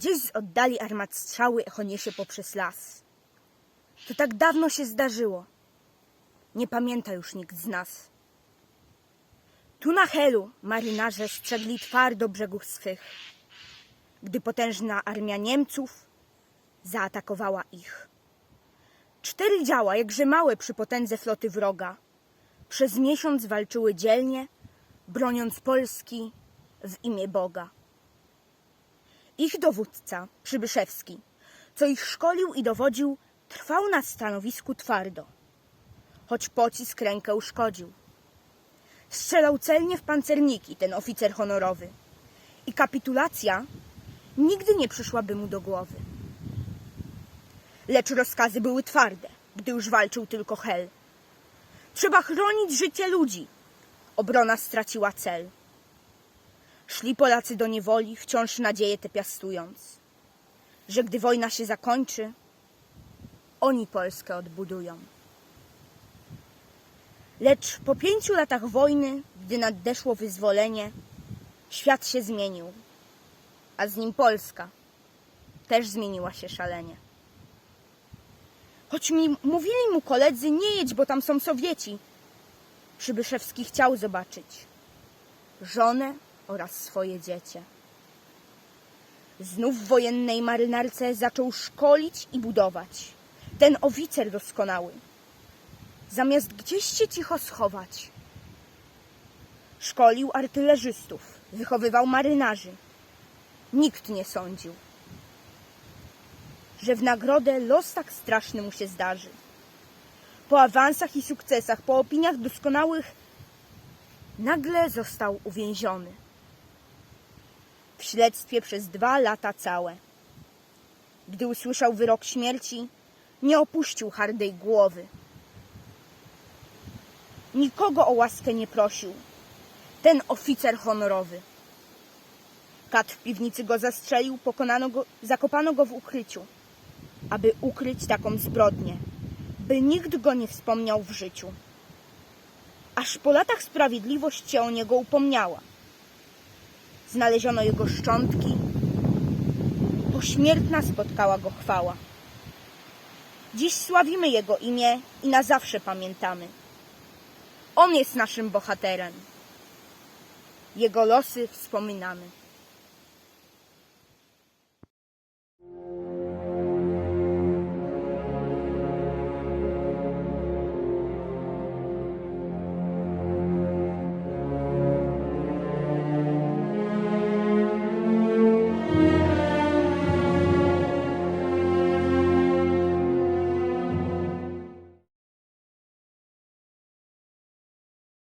Gdzieś z oddali armat strzały echo niesie poprzez las. To tak dawno się zdarzyło. Nie pamięta już nikt z nas. Tu na Helu marynarze strzegli twardo brzegów swych, gdy potężna armia Niemców zaatakowała ich. Cztery działa, jakże małe przy potędze floty wroga, przez miesiąc walczyły dzielnie, broniąc Polski w imię Boga. Ich dowódca, Przybyszewski, co ich szkolił i dowodził, trwał na stanowisku twardo, choć pocisk rękę uszkodził. Strzelał celnie w pancerniki ten oficer honorowy i kapitulacja nigdy nie przyszłaby mu do głowy. Lecz rozkazy były twarde, gdy już walczył tylko Hel. Trzeba chronić życie ludzi. Obrona straciła cel. Szli Polacy do niewoli, wciąż nadzieję te piastując, że gdy wojna się zakończy, oni Polskę odbudują. Lecz po pięciu latach wojny, gdy nadeszło wyzwolenie, świat się zmienił, a z nim Polska też zmieniła się szalenie. Choć mi mówili mu koledzy, nie jedź, bo tam są Sowieci, Przybyszewski chciał zobaczyć żonę oraz swoje dziecię. Znów w wojennej marynarce zaczął szkolić i budować. Ten oficer doskonały. Zamiast gdzieś się cicho schować. Szkolił artylerzystów, wychowywał marynarzy. Nikt nie sądził, że w nagrodę los tak straszny mu się zdarzy. Po awansach i sukcesach, po opiniach doskonałych, nagle został uwięziony. W śledztwie przez dwa lata całe. Gdy usłyszał wyrok śmierci, nie opuścił hardej głowy. Nikogo o łaskę nie prosił. Ten oficer honorowy. Kat w piwnicy go zastrzelił, pokonano go, zakopano go w ukryciu, aby ukryć taką zbrodnię, by nikt go nie wspomniał w życiu. Aż po latach sprawiedliwość się o niego upomniała. Znaleziono jego szczątki, pośmiertna spotkała go chwała. Dziś sławimy jego imię i na zawsze pamiętamy. On jest naszym bohaterem. Jego losy wspominamy.